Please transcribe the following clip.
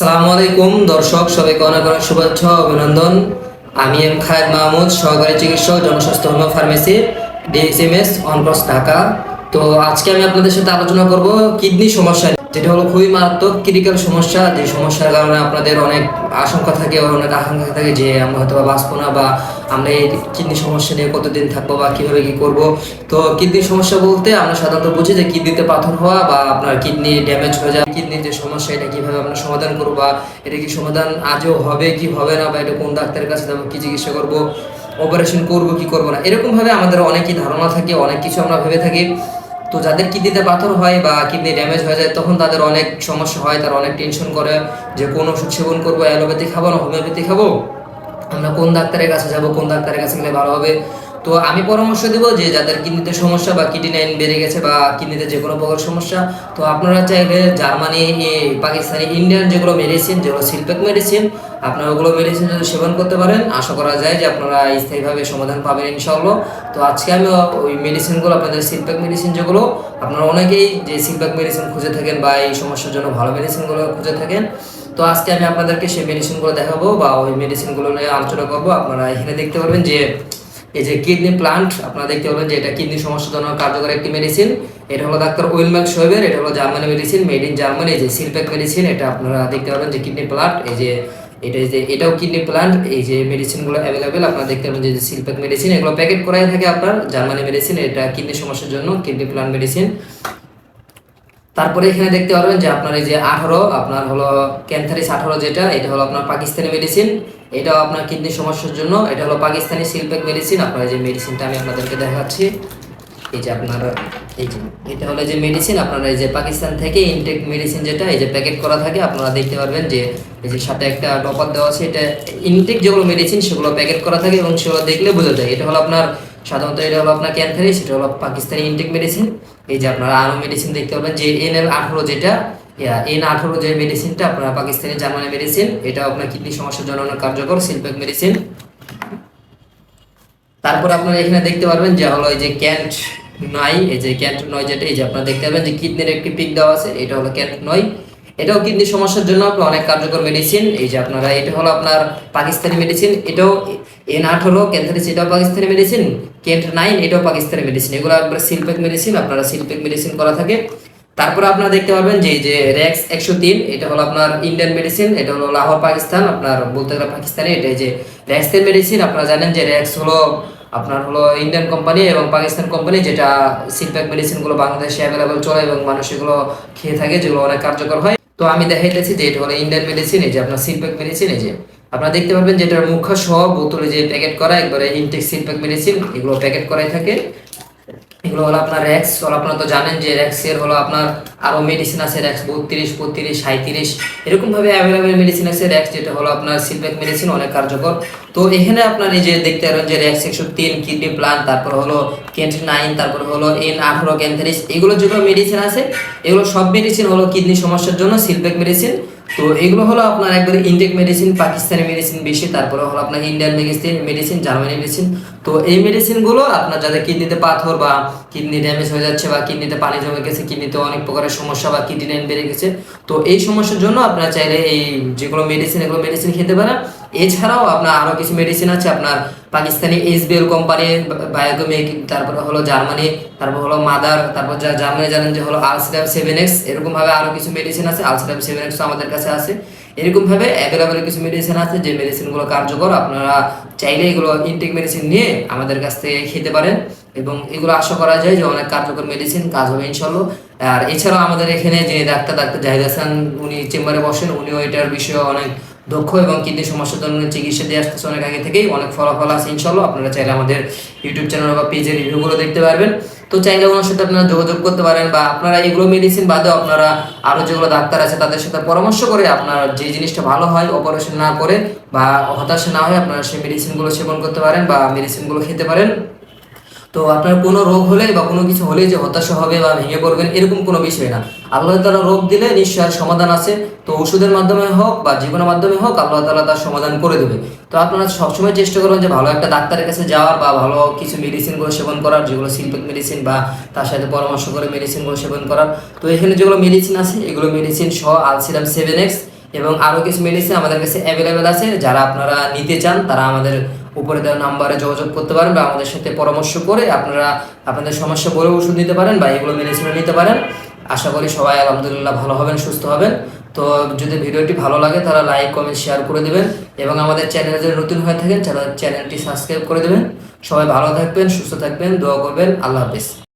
সালামু আলাইকুম, দর্শক, সবাইকে অনেক অনেক শুভেচ্ছা অভিনন্দন আমি এম খায়েদ মাহমুদ, সহকারী চিকিৎসক, জনস্বাস্থ্য হোমিও ফার্মেসি, ডিএসএমএস অনক্রস ঢাকা তো আজকে আমি আপনাদের সাথে আলোচনা করব কিডনি সমস্যা। যেটা হলো খুবই মারাত্মক ক্রিটিক্যাল সমস্যা। যে সমস্যার কারণে আপনাদের অনেক আশঙ্কা থাকে অনেক আকাঙ্ক্ষা থাকে যে আমরা হয়তো বা বাঁচবো না বা আমরা এই কিডনি সমস্যা নিয়ে কতদিন থাকব বা কীভাবে কী করব। তো কিডনি সমস্যা বলতে আমরা সাধারণত বুঝি যে কিডনিতে পাথর হওয়া বা আপনার কিডনি ড্যামেজ হয়ে যাওয়া কিডনির যে সমস্যা এটা কীভাবে আমরা সমাধান করব বা এটা কি সমাধান আজও হবে, কি হবে না বা এটা কোন ডাক্তারের কাছে যাব, কি চিকিৎসা করব অপারেশন করব, কি করব না, এরকমভাবে আমাদের অনেকই ধারণা থাকে, অনেক কিছু আমরা ভেবে থাকি। তো যাদের কিডনিতে পাথর হয় বা কিডনি ড্যামেজ হয়ে যায়, তখন তাদের অনেক সমস্যা হয়, তারা অনেক টেনশন করে যে কোন ওষুধ সেবন করব, অ্যালোপ্যাথি খাব না, হোমিওপ্যাথি খাব? আমরা কোন ডাক্তারের কাছে যাব, কোন ডাক্তারের কাছে গেলে ভালো হবে? তো আমি পরামর্শ দেবো যে যাদের কিডনিতে সমস্যা বা কিডনি লাইন বেড়ে গেছে বা কিডনিতে যে কোনো প্রকার সমস্যা, তো আপনারা চাইলে জার্মানি পাকিস্তানি, ইন্ডিয়ান যেগুলো মেডিসিন যেগুলো শিল্পেক মেডিসিন আপনারা ওগুলো মেডিসিন যদি সেবন করতে পারেন। আশা করা যায় যে আপনারা স্থায়ীভাবে সমাধান পাবেন ইনশাআল্লাহ। তো আজকে আমি ওই মেডিসিনগুলো আপনাদের শিল্পেক মেডিসিন যেগুলো, আপনারা অনেকেই যে শিল্পেক মেডিসিন খুঁজে থাকেন বা এই সমস্যার জন্য ভালো মেডিসিনগুলো খুঁজে থাকেন, তো আজকে আমি আপনাদেরকে সেই মেডিসিনগুলো দেখাবো বা ওই মেডিসিনগুলো নিয়ে আলোচনা করব। আপনারা এখানে দেখতে পারবেন যে এই যে কিডনি প্লান্ট, আপনারা দেখতে পাবেন যে এটা কিডনি সমস্যার জন্য কার্যকর একটি মেডিসিন এটা হলো ডাক্তার ওয়েলম্যাক সোহেবের এটা হলো Germany medicine made in Germany যে সিলপ্যাক মেডিসিন এটা আপনারা দেখতে পাবেন যে কিডনি প্লান্ট, এই যে এটা যে এটাও কিডনি প্লান্ট, এই যে মেডিসিনগুলো অ্যাভেলেবেল আপনারা দেখতে পাবেন যে সিলপ্যাক মেডিসিন এগুলো প্যাকেট করাই থাকে আপনার, জার্মানি মেডিসিন এটা কিডনি সমস্যার জন্য, কিডনি প্লান্ট মেডিসিন তারপরে এখানে দেখতে পারবেন যে আপনার এই যে আঠারো, আপনার হলো ক্যান্থারিস আঠারো যেটা, এটা হলো আপনার পাকিস্তানি মেডিসিন এটাও আপনার কিডনি সমস্যার জন্য, এটা হলো পাকিস্তানি সিলপ্যাক মেডিসিন আপনার এই যে মেডিসিনটা আমি আপনাদেরকে দেখাচ্ছি। এই যে আপনার, এই যে, এটা হলো যে মেডিসিন আপনারা এই যে পাকিস্তান থেকে ইনটেক মেডিসিন যেটা, এই যে প্যাকেট করা থাকে, আপনারা দেখতে পারবেন যে এই যে সাথে একটা ডপার দেওয়া আছে, এটা ইনটেক যেগুলো মেডিসিন সেগুলো প্যাকেট করা থাকে এবং সেগুলো দেখলে বোঝা যায়। এটা হলো আপনার, সাধারণত এটা হলো আপনার ক্যান্সারিস এটা হলো পাকিস্তানি ইনটেক মেডিসিন এই যে আপনারা আরও মেডিসিন দেখতে পাবেন যে এন এল আঠারো যেটা এন আঠারো যে মেডিসিনটা আপনার পাকিস্তানি, জার্মানি মেডিসিন এটা আপনার কিডনি সমস্যার জন্য অনেক কার্যকর সিলপ্যাক মেডিসিন তারপর আপনারা এখানে দেখতে পারবেন যে হলো এই যে ক্যান্ট নয় এই যে ক্যান্ট নয় যেটা, এই যে আপনারা দেখতে পাবেন যে কিডনির একটি পিক দেওয়া আছে, এটা হলো ক্যান্ট নয় এটাও কিডনি সমস্যার জন্য অনেক কার্যকর মেডিসিন এই যে আপনারা, এটা হলো আপনার পাকিস্তানি মেডিসিন এটাও এন আট হলো ক্যান্সারিস এটাও পাকিস্তানি মেডিসিন কেন্ট নাইন এটাও পাকিস্তানি মেডিসিন এগুলো একবার সিলপেক মেডিসিন আপনারা সিলপেক মেডিসিন করা থাকে। তারপরে আপনারা দেখতে পাবেন যে যে র্যাক্স একশো তিন, এটা হলো আপনার ইন্ডিয়ান মেডিসিন এটা হলো লাহোর, পাকিস্তান, আপনার বলতে গেলে পাকিস্তানি, এটা যে র্যাক্সের মেডিসিন আপনারা জানেন যে র্যাক্স হলো আপনার হলো ইন্ডিয়ান কোম্পানি এবং পাকিস্তান কোম্পানি যেটা সিলপ্যাক মেডিসিনগুলো বাংলাদেশে অ্যাভেলেবেল চলে এবং মানুষ এগুলো খেয়ে থাকে, যেগুলো অনেক কার্যকর হয়। তো আমি দেখাইতেছি যে, এটা হলো ইন্ডিয়ান মেডিসিন এই যে আপনার সিলপ্যাক মেডিসিন এই যে আপনারা দেখতে পারবেন যে এটার মুখ্য সহ বোতলে যে প্যাকেট করা, একবারে ইনটেক সিলপ্যাক মেডিসিন, এগুলো প্যাকেট করাই থাকে। এগুলো হলো আপনার র্যাক্স হলো আপনারা তো জানেন যে র্যাক্সের হলো আপনার আরও মেডিসিন আছে, র্যাক্স বত্রিশ বত্রিশ সাঁত্রিশ এরকম ভাবে অ্যাভেলেবেল মেডিসিন আছে র্যাক্স, যেটা হলো আপনার সিলপ্যাক মেডিসিন, অনেক কার্যকর। তো এখানে আপনার এই যে দেখতে পারেন যে র্যাক্স একশো তিন, কিডনি প্লান তারপর হলো কেন্ট নাইন, তারপর হলো এন আঠারো ক্যান্থারিস এগুলো যেগুলো মেডিসিন আছে। এগুলো সব মেডিসিন হলো কিডনি সমস্যার জন্য সিলপ্যাক মেডিসিন তো এগুলো হলো আপনার একবারে ইন্ডিয়ান মেডিসিন পাকিস্তানি মেডিসিন বেশি, তারপরে হলো আপনার Indian medicine medicine Germany medicine তো এই মেডিসিনগুলো আপনার যাদের কিডনিতে পাথর বা কিডনি ড্যামেজ হয়ে যাচ্ছে বা কিডনিতে পানি জমে গেছে কিডনিতে অনেক প্রকারের সমস্যা বা কিডনি লাইন বেড়ে গেছে। তো এই সমস্যার জন্য আপনারা চাইলে এই যেগুলো মেডিসিন এগুলো মেডিসিন খেতে পারেন। এছাড়াও আপনার আরও কিছু মেডিসিন আছে, আপনার পাকিস্তানি এসবিএল কোম্পানি বায়োকমিক তারপর হলো জার্মানি, তারপর হলো মাদার তারপর যা জার্মানি জানেন যে হলো আলসিডাম সেভেন এক্স এরকমভাবে আরও কিছু মেডিসিন আছে আলসিডাম সেভেন এক্স আমাদের কাছে আছে। এরকমভাবে অ্যাভেলেবেল কিছু মেডিসিন আছে, যে মেডিসিনগুলো কার্যকর, আপনারা চাইলে এগুলো ইনটেক মেডিসিন নিয়ে আমাদের কাছ থেকে খেতে পারেন। এবং এগুলো আশা করা যায় যে অনেক কার্যকর মেডিসিন কাজ হবে ইনশাল্লাহ আর এছাড়াও আমাদের এখানে যে ডাক্তার ডাক্তার জাহিদ হাসান, উনি চেম্বারে বসেন, উনিও এটার বিষয়ে অনেক দক্ষ এবং কিডনি সমস্যার জন্য চিকিৎসা দিয়ে আসতেছে অনেক আগে থেকেই। অনেক ফলাফল আছে ইনশাল্লাহ আপনারা চাইলে আমাদের ইউটিউব চ্যানেল বা পেজের রিভিউগুলো দেখতে পারবেন। তো চাইলে ওনার সাথে আপনারা যোগাযোগ করতে পারেন বা আপনারা এগুলো মেডিসিন বাদেও আপনারা আরও যেগুলো ডাক্তার আছে তাদের সাথে পরামর্শ করে আপনার যে জিনিসটা ভালো হয় অপারেশন না করে বা হতাশা না হয় আপনারা সেই মেডিসিনগুলো সেবন করতে পারেন বা মেডিসিনগুলো খেতে পারেন। তো আপনার কোনো রোগ হলে বা কোনো কিছু হলে যে হতাশা হবে বা ভেঙে পড়বেন, এরকম কোনো বিষয় না। আল্লাহ তালা রোগ দিলে নিশ্চয় সমাধান আছে। তো ওষুধের মাধ্যমে হোক বা জীবনের মাধ্যমে হোক আল্লাহ তালা তার সমাধান করে দেবে। তো আপনারা সবসময় চেষ্টা করবেন যে ভালো একটা ডাক্তারের কাছে যাওয়ার বা ভালো কিছু মেডিসিনগুলো সেবন করার, যেগুলো শিল্পক মেডিসিন বা তার সাথে পরামর্শ করে মেডিসিনগুলো সেবন করার। তো এখানে যেগুলো মেডিসিন আছে, এগুলো মেডিসিন সহ আলসিরাম সেভেন এক্স এবং আরও কিছু মেডিসিন আমাদের কাছে অ্যাভেলেবেল আছে, যারা আপনারা নিতে চান, তারা আমাদের উপরে দেওয়া নাম্বারে যোগাযোগ করতে পারেন বা আমাদের সাথে পরামর্শ করে আপনারা আপনাদের সমস্যা বলে ওষুধ নিতে পারেন বা এগুলো মেনে চলে নিতে পারেন। আশা করি সবাই আলহামদুলিল্লাহ ভালো হবেন, সুস্থ হবেন। তো যদি ভিডিওটি ভালো লাগে তারা লাইক, কমেন্ট, শেয়ার করে দেবেন এবং আমাদের চ্যানেলে যদি নতুন হয়ে থাকেন চ্যানেলটি সাবস্ক্রাইব করে দেবেন। সবাই ভালো থাকবেন, সুস্থ থাকবেন, দোয়া করবেন। আল্লাহ হাফিজ।